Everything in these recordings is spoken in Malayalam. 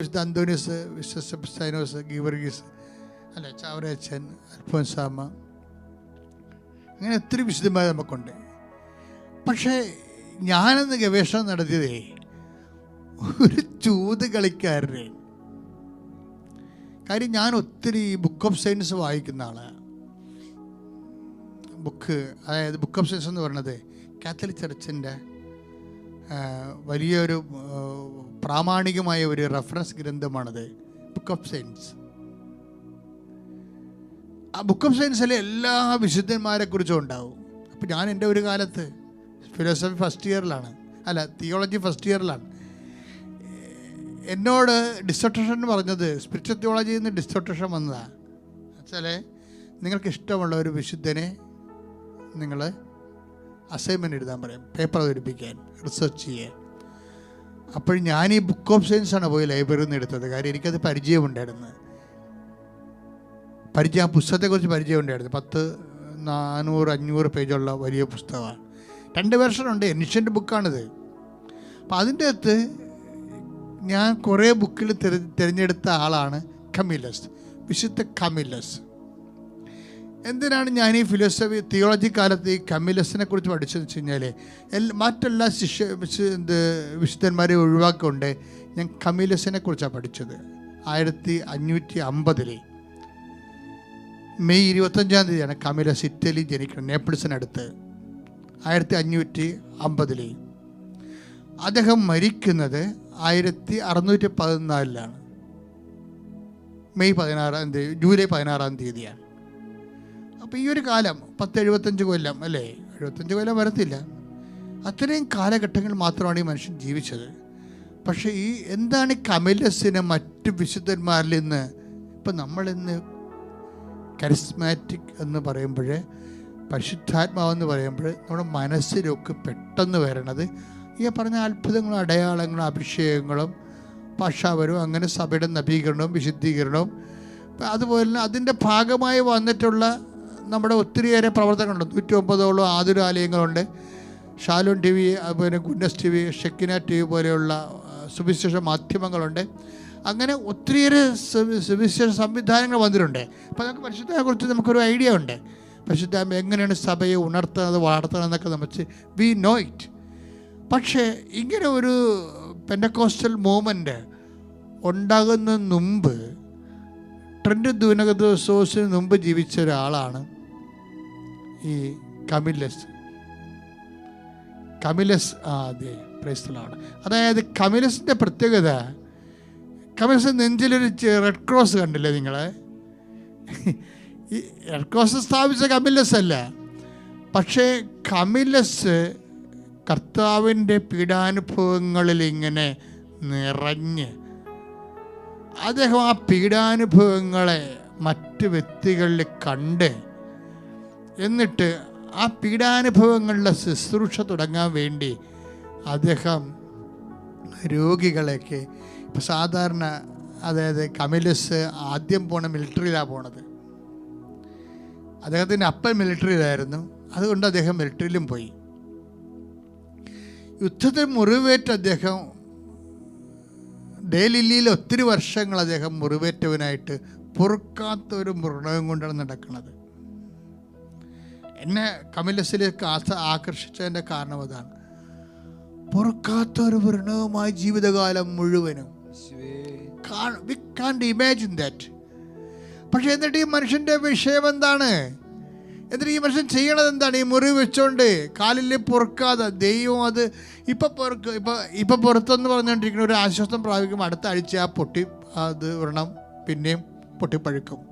വിശുദ്ധ അന്തോനിയസ് സെബസ്തൈനോസ് ഗീവർഗീസ് അല്ല ചാവറയച്ചൻ അൽഫോൻസാമ അങ്ങനെ ഒത്തിരി വിശുദ്ധമായ നമുക്കുണ്ട്. പക്ഷേ ഞാനെന്ന് ഗവേഷണം നടത്തിയതേ ഒരു ചൂത് കളിക്കാരനെ. കാര്യം ഞാൻ ഒത്തിരി ബുക്ക് ഓഫ് സയൻസ് വായിക്കുന്ന ആളാണ് ബുക്ക് അതായത് ബുക്ക് ഓഫ് സയൻസ് എന്ന് പറയുന്നത് കാത്തലിക് ചർച്ചിന്റെ വലിയൊരു പ്രാമാണികമായ ഒരു റെഫറൻസ് ഗ്രന്ഥമാണത്. ബുക്ക് ഓഫ് സയൻസ് ആ ബുക്ക് ഓഫ് സയൻസിലെ എല്ലാ വിശുദ്ധന്മാരെ കുറിച്ചും ഉണ്ടാവും. അപ്പോൾ ഞാൻ എന്റെ ഒരു കാലത്ത് ഫിലോസഫി ഫസ്റ്റ് ഇയറിലാണ് അല്ല തിയോളജി ഫസ്റ്റ് ഇയറിലാണ് എന്നോട് ഡിസർട്ടേഷൻ പറഞ്ഞത് സ്പിരിച്വൽ തിയോളജിയിൽ നിന്ന് ഡിസർട്ടേഷൻ വന്നതാണ് വെച്ചാൽ നിങ്ങൾക്ക് ഇഷ്ടമുള്ള ഒരു വിശുദ്ധനെ നിങ്ങൾ അസൈൻമെന്റ് എഴുതാൻ പറയും. പേപ്പർ അവതരിപ്പിക്കാൻ റിസർച്ച് ചെയ്യാൻ. അപ്പോൾ ഞാൻ ഈ ബുക്ക് ഓഫ് സയൻസ് ആണ് പോയി ലൈബ്രറിയിൽ നിന്ന് എടുത്തത്. കാര്യം എനിക്കത് പരിചയമുണ്ടായിരുന്നു. പരിചയം ആ പുസ്തകത്തെക്കുറിച്ച് പരിചയമുണ്ടായിരുന്നു. പത്ത് നാനൂറ് അഞ്ഞൂറ് പേജുള്ള വലിയ പുസ്തകമാണ്. രണ്ട് വേർഷനുണ്ട് എനിഷ്യന്റ് ബുക്കാണിത് അപ്പം അതിന്റെ അകത്ത് ഞാൻ കുറേ ബുക്കിൽ തിര തിരഞ്ഞെടുത്ത ആളാണ് കമിലസ് വിശുദ്ധ കമിലസ് എന്തിനാണ് ഞാൻ ഈ ഫിലോസഫി തിയോളജി കാലത്ത് ഈ കമ്മിലസിനെ കുറിച്ച് പഠിച്ചതെന്ന് വെച്ച് കഴിഞ്ഞാൽ മറ്റെല്ലാ ശിഷ്യ എന്ത് വിശുദ്ധന്മാരെ ഒഴിവാക്കിക്കൊണ്ട് ഞാൻ കമ്മിലസിനെ കുറിച്ചാണ് പഠിച്ചത്. ആയിരത്തി അഞ്ഞൂറ്റി അമ്പതിൽ മെയ് ഇരുപത്തഞ്ചാം തീയതിയാണ് കമിലസ് ഇറ്റലി ജനിക്കുന്നത് നേപ്പിൾസിനടുത്ത് ആയിരത്തി അഞ്ഞൂറ്റി അമ്പതിൽ അദ്ദേഹം മരിക്കുന്നത് ആയിരത്തി അറുന്നൂറ്റി പതിനാലിലാണ് മെയ് പതിനാറാം തീയതി ജൂലൈ പതിനാറാം തീയതിയാണ്. അപ്പോൾ ഈ ഒരു കാലം പത്ത് എഴുപത്തഞ്ച് കൊല്ലം അല്ലേ? എഴുപത്തഞ്ച് കൊല്ലം വരത്തില്ല. അത്രയും കാലഘട്ടങ്ങൾ മാത്രമാണ് ഈ മനുഷ്യൻ ജീവിച്ചത്. പക്ഷേ ഈ എന്താണ് കമിലസിന് മറ്റ് വിശുദ്ധന്മാരിൽ നിന്ന്? ഇപ്പം നമ്മളിന്ന് കരിസ്മാറ്റിക് എന്ന് പറയുമ്പോൾ പരിശുദ്ധാത്മാവെന്ന് പറയുമ്പോൾ നമ്മുടെ മനസ്സിലൊക്കെ പെട്ടെന്ന് വരണത് ഈ പറഞ്ഞ അത്ഭുതങ്ങളും അടയാളങ്ങളും അഭിഷേകങ്ങളും ഭാഷാപരവും അങ്ങനെ സഭയുടെ നവീകരണവും വിശുദ്ധീകരണവും അതുപോലെ തന്നെ അതിന്റെ ഭാഗമായി വന്നിട്ടുള്ള നമ്മുടെ ഒത്തിരിയേറെ പ്രവർത്തനങ്ങളുണ്ട് നൂറ്റി ഒമ്പതോളം ആതുരാലയങ്ങളുണ്ട്. ഷാലൂൺ ടി വി അതുപോലെ goodness T V Shekinah T V പോലെയുള്ള സുവിശേഷ മാധ്യമങ്ങളുണ്ട്. അങ്ങനെ ഒത്തിരിയേറെ സുവിശേഷ സംവിധാനങ്ങൾ വന്നിട്ടുണ്ട്. അപ്പോൾ നമുക്ക് പരിശുദ്ധനെ കുറിച്ച് നമുക്കൊരു ഐഡിയ ഉണ്ട്. പരിശുദ്ധ എങ്ങനെയാണ് സഭയെ ഉണർത്തുന്നത് എന്നൊക്കെ നമുക്ക് വി നോ ഇറ്റ് പക്ഷേ ഇങ്ങനെ ഒരു പെൻഡക്കോസ്റ്റൽ മൂവ്മെന്റ് ഉണ്ടാകുന്നതിന് മുമ്പ് ട്രെൻഡ് ദൂനകദോസോസിന് മുമ്പ് ജീവിച്ച ഒരാളാണ് ഈ കമിലസ്. കമിലസ് അതെ പ്രൈസ്തലാണ് അതായത് കമിലസിന്റെ പ്രത്യേകത കമിലസ് നെഞ്ചിലൊരു റെഡ് ക്രോസ് കണ്ടില്ലേ നിങ്ങൾ ഈ റെഡ് ക്രോസ് സ്ഥാപിച്ച കമിലസ് അല്ല. പക്ഷേ കമിലസ് കർത്താവിന്റെ പീഡാനുഭവങ്ങളിൽ ഇങ്ങനെ നിറഞ്ഞ് അദ്ദേഹം ആ പീഡാനുഭവങ്ങളെ മറ്റ് വ്യക്തികളിൽ കണ്ട് എന്നിട്ട് ആ പീഡാനുഭവങ്ങളുടെ ശുശ്രൂഷ തുടങ്ങാൻ വേണ്ടി അദ്ദേഹം രോഗികളെയൊക്കെ ഇപ്പം സാധാരണ അതായത് കമിലസ് ആദ്യം പോണ മിലിറ്ററിയിലാണ് പോണത്. അദ്ദേഹത്തിന്റെ അപ്പൻ മിലിറ്ററിയിലായിരുന്നു. അതുകൊണ്ട് അദ്ദേഹം മിലിറ്ററിയിലും പോയി. യുദ്ധത്തിൽ മുറിവേറ്റ അദ്ദേഹം ഡേലില്ലിയിൽ ഒത്തിരി വർഷങ്ങൾ അദ്ദേഹം മുറിവേറ്റവനായിട്ട് പൊറുക്കാത്ത ഒരു മൃണവും കൊണ്ടാണ് നടക്കുന്നത്. എന്നെ കമിലസിലേക്ക് ആസ ആകർഷിച്ചതിന്റെ കാരണം അതാണ്. പൊറുക്കാത്ത ഒരു ജീവിതകാലം മുഴുവനും. വി കാണ്ട് ഇമാജിൻ ദാറ്റ് പക്ഷേ എന്നിട്ട് ഈ മനുഷ്യന്റെ വിഷയം എന്താണ്? എന്നിട്ട് ഈ മനുഷ്യൻ ചെയ്യണത് എന്താണ്? ഈ മുറി വെച്ചോണ്ട് കാലിൽ പൊറുക്കാതെ ദൈവം അത് ഇപ്പം പൊറുക്ക് ഇപ്പം ഇപ്പം പുറത്തെന്ന് പറഞ്ഞുകൊണ്ടിരിക്കുന്ന ഒരു ആശ്വാസം പ്രാപിക്കും. അടുത്ത ആഴ്ച ആ പൊട്ടി അത് വ്രണം പിന്നെയും പൊട്ടിപ്പഴുക്കും.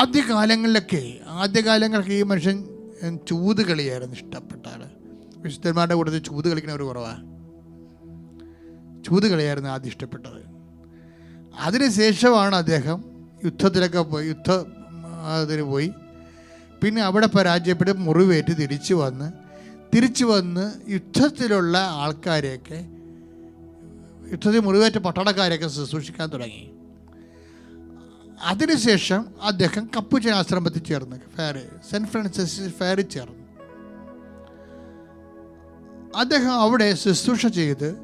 ആദ്യകാലങ്ങളിലൊക്കെ ആദ്യകാലങ്ങളൊക്കെ ഈ മനുഷ്യൻ ചൂത് കളിയായിരുന്നു ഇഷ്ടപ്പെട്ട ആൾ വിശുദ്ധന്മാരുടെ കൂട്ടത്തിൽ ചൂത് കളിക്കുന്ന ഒരു കുറവാണ് ചൂത് കളിയായിരുന്നു ആദ്യം ഇഷ്ടപ്പെട്ടത്. അതിനുശേഷമാണ് അദ്ദേഹം യുദ്ധത്തിലൊക്കെ പോയി യുദ്ധ അതിന് പോയി. പിന്നെ അവിടെ പരാജയപ്പെട്ട് മുറിവേറ്റ് തിരിച്ചു വന്ന് തിരിച്ചു വന്ന് യുദ്ധത്തിലുള്ള ആൾക്കാരെയൊക്കെ യുദ്ധത്തിൽ മുറിവേറ്റ പട്ടാളക്കാരെയൊക്കെ ശുശ്രൂഷിക്കാൻ തുടങ്ങി. അതിനുശേഷം അദ്ദേഹം കപ്പുച്ചൻ ആശ്രമത്തിൽ ചേർന്ന് ഫെയറി സെന്റ് ഫ്രാൻസിസ് ഫെയറിൽ ചേർന്നു. അദ്ദേഹം അവിടെ ശുശ്രൂഷ ചെയ്ത്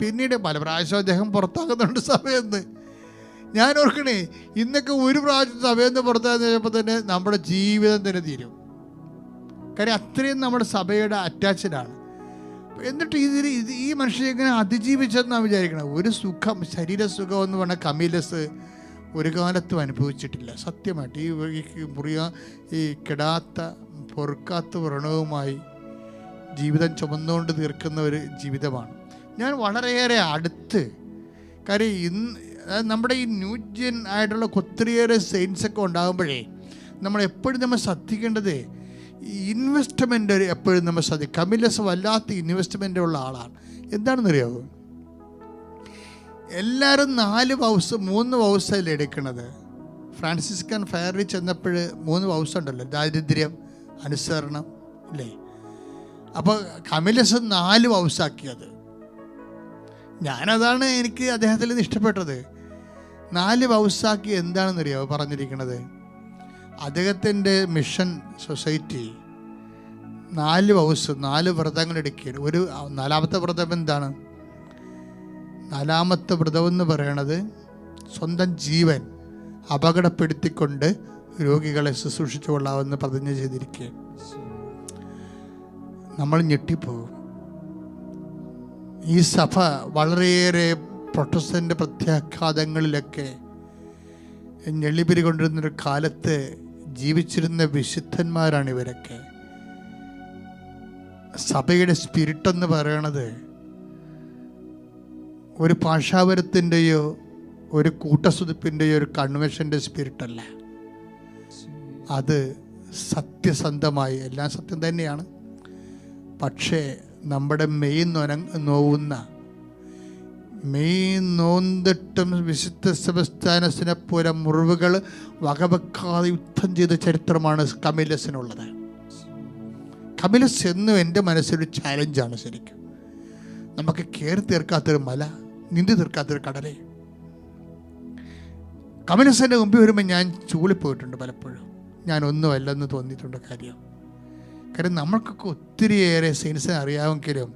പിന്നീട് പല പ്രാവശ്യം അദ്ദേഹം പുറത്താക്കുന്നുണ്ട് സഭയെന്ന്. ഞാൻ ഓർക്കണേ ഇന്നൊക്കെ ഒരു പ്രാവശ്യം സഭയെന്ന് പുറത്താകുന്ന കഴിഞ്ഞപ്പോൾ തന്നെ നമ്മുടെ ജീവിതം തന്നെ തീരും. കാര്യം അത്രയും നമ്മുടെ സഭയുടെ അറ്റാച്ച്ഡാണ്. എന്നിട്ട് ഇതിൽ ഇത് ഈ മനുഷ്യൻ എങ്ങനെ അതിജീവിച്ചെന്നാണ് വിചാരിക്കണം? ഒരു സുഖം ശരീരസുഖം എന്ന് പറഞ്ഞാൽ കമീലസ് ഒരു കാലത്തും അനുഭവിച്ചിട്ടില്ല. സത്യമായിട്ട് ഈ മുറിയ ഈ കെടാത്ത പൊറുക്കാത്ത വ്രണവുമായി ജീവിതം ചുമന്നുകൊണ്ട് തീർക്കുന്ന ഒരു ജീവിതമാണ്. ഞാൻ വളരെയേറെ അടുത്ത് കാര്യം ഇന്ന് നമ്മുടെ ഈ ന്യൂജൻ ആയിട്ടുള്ള ഒത്തിരിയേറെ സെയിൻസൊക്കെ ഉണ്ടാകുമ്പോഴേ നമ്മൾ എപ്പോഴും നമ്മൾ ശ്രദ്ധിക്കേണ്ടത് ഇൻവെസ്റ്റ്മെന്റ് എപ്പോഴും നമ്മൾ ശ്രദ്ധിക്കും. കമിലസ് വല്ലാത്ത ഇൻവെസ്റ്റ്മെന്റ് ഉള്ള ആളാണ്. എന്താണെന്നറിയാമോ എല്ലാവരും നാല് വൗസ് മൂന്ന് വൗസല്ലേ എടുക്കുന്നത് ഫ്രാൻസിസ്കൻ ഫയറിൽ ചെന്നപ്പോൾ മൂന്ന് വൗസ് ഉണ്ടല്ലോ ദാരിദ്ര്യം അനുസരണം അല്ലേ അപ്പോൾ കമിലസ് നാല് വൗസാക്കിയത് ഞാനതാണ് എനിക്ക് അദ്ദേഹത്തിൽ നിന്ന് ഇഷ്ടപ്പെട്ടത്. നാല് വൗസാക്കി എന്താണെന്നറിയാമോ പറഞ്ഞിരിക്കുന്നത് അദ്ദേഹത്തിന്റെ മിഷൻ സൊസൈറ്റി നാല് വൗസ് നാല് വ്രതങ്ങൾ എടുക്കുകയാണ്. ഒരു നാലാമത്തെ വ്രതം എന്താണ്? നാലാമത്തെ വ്രതം എന്ന് പറയണത് സ്വന്തം ജീവൻ അപകടപ്പെടുത്തിക്കൊണ്ട് രോഗികളെ ശുശ്രൂഷിച്ചു കൊള്ളാമെന്ന് പ്രതിജ്ഞ ചെയ്തിരിക്കുക നമ്മൾ ഞെട്ടിപ്പോകും. ഈ സഭ വളരെയേറെ പ്രൊട്ടസ്റ്റന്റ് പ്രത്യാഘാതങ്ങളിലൊക്കെ ഞെളിപിരി കൊണ്ടിരുന്നൊരു കാലത്ത് ജീവിച്ചിരുന്ന വിശുദ്ധന്മാരാണ് ഇവരൊക്കെ. സഭയുടെ സ്പിരിറ്റ് എന്ന് പറയണത് ഒരു ഭാഷാപരത്തിന്റെയോ ഒരു കൂട്ടസുതിപ്പിന്റെയോ ഒരു കൺവെൻഷന്റെ സ്പിരിറ്റല്ല. അത് സത്യസന്ധമായി എല്ലാം സത്യം തന്നെയാണ്. പക്ഷേ നമ്മുടെ മെയ് നൊന നോവുന്ന മെയ് നോന്തിട്ടും വിശുദ്ധ സെബസ്താനസിനെ പോലെ മുറിവുകൾ വകവെക്കാതെ യുദ്ധം ചെയ്ത ചരിത്രമാണ് കമിലസിനുള്ളത്. കമിലസ് എന്നും എന്റെ മനസ്സിലൊരു ചാലഞ്ചാണ് ശരിക്കും. നമുക്ക് കയറി തീർക്കാത്തൊരു മല നീന്തി തീർക്കാത്തൊരു കടലേ. കമ്മ്യൂണിസ്റ്റിന്റെ മുമ്പിൽ വരുമ്പോൾ ഞാൻ ചൂളിപ്പോയിട്ടുണ്ട് പലപ്പോഴും. ഞാൻ ഒന്നുമല്ലെന്ന് തോന്നിയിട്ടുണ്ട് കാര്യം. കാര്യം നമ്മൾക്കൊക്കെ ഒത്തിരിയേറെ സയൻസിനെ അറിയാമെങ്കിലും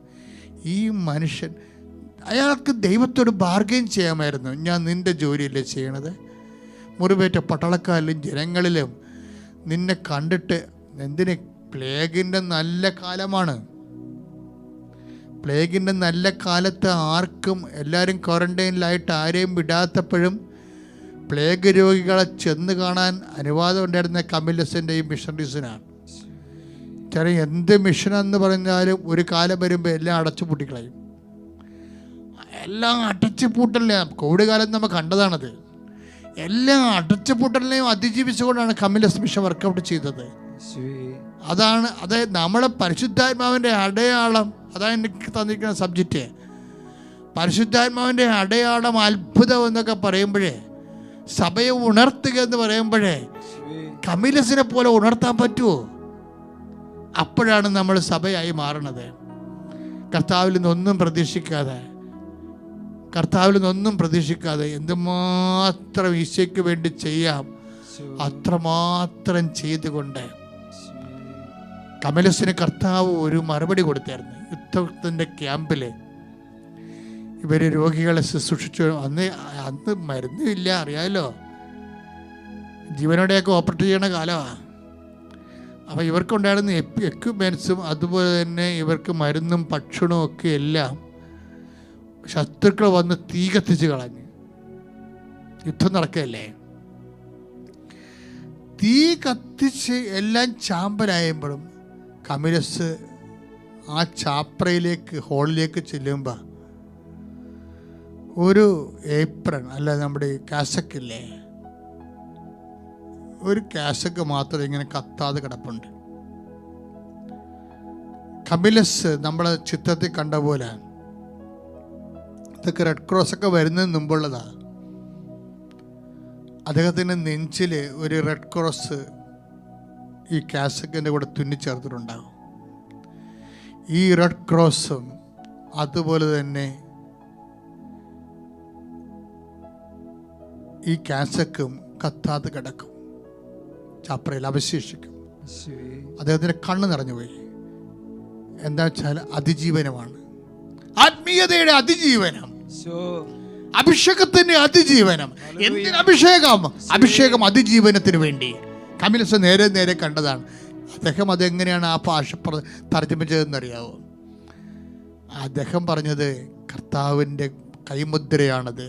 ഈ മനുഷ്യൻ അയാൾക്ക് ദൈവത്തോട് ബാർഗെയിൻ ചെയ്യാമായിരുന്നു. ഞാൻ നിന്റെ ജോലിയല്ലേ ചെയ്യണത്? മുറിവേറ്റ പട്ടാളക്കാരിലും ജനങ്ങളിലും നിന്നെ കണ്ടിട്ട് എന്തിന്? പ്ലേഗിന്റെ നല്ല കാലമാണ്. പ്ലേഗിന്റെ നല്ല കാലത്ത് ആർക്കും എല്ലാവരും ക്വാറന്റൈനിലായിട്ട് ആരെയും വിടാത്തപ്പോഴും പ്ലേഗ് രോഗികളെ ചെന്ന് കാണാൻ അനുവാദം ഉണ്ടായിരുന്ന കമിലസിന്റെയും മിഷണറീസിനാണ് ചെറിയ എന്ത് മിഷനെന്ന് പറഞ്ഞാലും ഒരു കാലം വരുമ്പോൾ എല്ലാം അടച്ചു പൂട്ടിക്കളയും. എല്ലാം അടച്ചു പൂട്ടല്ലേ കോവിഡ് കാലം നമ്മൾ കണ്ടതാണത്. എല്ലാം അടച്ചു പൂട്ടലിനെയും അതിജീവിച്ചുകൊണ്ടാണ് കമിലസ് മിഷൻ വർക്കൗട്ട് ചെയ്തത്. അതാണ് അതായത് നമ്മളെ പരിശുദ്ധാത്മാവിന്റെ അടയാളം അതാണ് എനിക്ക് തന്നിരിക്കുന്ന സബ്ജക്റ്റ്. പരിശുദ്ധാത്മാവിന്റെ അടയാളം അത്ഭുതം എന്നൊക്കെ പറയുമ്പോഴേ സഭയെ ഉണർത്തുക എന്ന് പറയുമ്പോഴേ കമിലസിനെ പോലെ ഉണർത്താൻ പറ്റുമോ? അപ്പോഴാണ് നമ്മൾ സഭയായി മാറണത് കർത്താവിൽ നിന്നൊന്നും പ്രതീക്ഷിക്കാതെ കർത്താവിൽ നിന്നൊന്നും പ്രതീക്ഷിക്കാതെ എന്തുമാത്രം ഈശയ്ക്ക് വേണ്ടി ചെയ്യാം അത്രമാത്രം ചെയ്തുകൊണ്ട് കമലസിന് കർത്താവ് ഒരു മറുപടി കൊടുത്തായിരുന്നു. യുദ്ധത്തിന്റെ ക്യാമ്പിൽ ഇവർ രോഗികളെ ശുശ്രൂഷിച്ചു. അന്ന് അന്ന് മരുന്നില്ല അറിയാമല്ലോ ജീവനോടെയൊക്കെ ഓപ്പറേറ്റ് ചെയ്യണ കാലമാണ് അപ്പോൾ ഇവർക്കുണ്ടായിരുന്ന എക്യുപ്മെൻസും അതുപോലെ തന്നെ ഇവർക്ക് മരുന്നും ഭക്ഷണവും ഒക്കെ എല്ലാം ശത്രുക്കൾ വന്ന് തീ കത്തിച്ച് കളഞ്ഞു. യുദ്ധം നടക്കുകയല്ലേ? തീ കത്തിച്ച് എല്ലാം ചാമ്പലായപ്പോഴും കമിലസ് ആ ചാപ്രയിലേക്ക് ഹോളിലേക്ക് ചെല്ലുമ്പോൾ ഒരു ഏപ്രൺ അല്ല നമ്മുടെ കാസക്കില്ലേ? ഒരു കാസക്ക് മാത്രം ഇങ്ങനെ കത്താതെ കിടപ്പുണ്ട്. കമിലസ് നമ്മളെ ചിത്രത്തിൽ കണ്ട പോലെ ഇതൊക്കെ റെഡ് ക്രോസ് ഒക്കെ വരുന്നതിന് മുമ്പുള്ളതാണ് അദ്ദേഹത്തിന്റെ നെഞ്ചിൽ ഒരു റെഡ് ക്രോസ് ഈ കാസക്കിന്റെ കൂടെ തുന്നിച്ചേർത്തിട്ടുണ്ടാകും ഈ റെഡ് ക്രോസും അതുപോലെ തന്നെ ഈ കാസക്കും കത്താതെ കിടക്കും. ചാപ്രയിൽ അവശേഷിക്കും. അദ്ദേഹത്തിന്റെ കണ്ണ് നിറഞ്ഞുപോയി. എന്താ വെച്ചാൽ അതിജീവനമാണ്. ആത്മീയതയുടെ അതിജീവനം. അഭിഷേകത്തിന്റെ അതിജീവനം. എന്തിന് അഭിഷേകം? അഭിഷേകം അതിജീവനത്തിന് വേണ്ടി. കമ്മ്യൂണിസ്റ്റ് നേരെ നേരെ കണ്ടതാണ്. അദ്ദേഹം അതെങ്ങനെയാണ് ആ ഭാഷ പ്ര- തർജമ ചെയ്തതെന്നറിയാവോ അദ്ദേഹം പറഞ്ഞത് കർത്താവിന്റെ കൈമുദ്രയാണത്.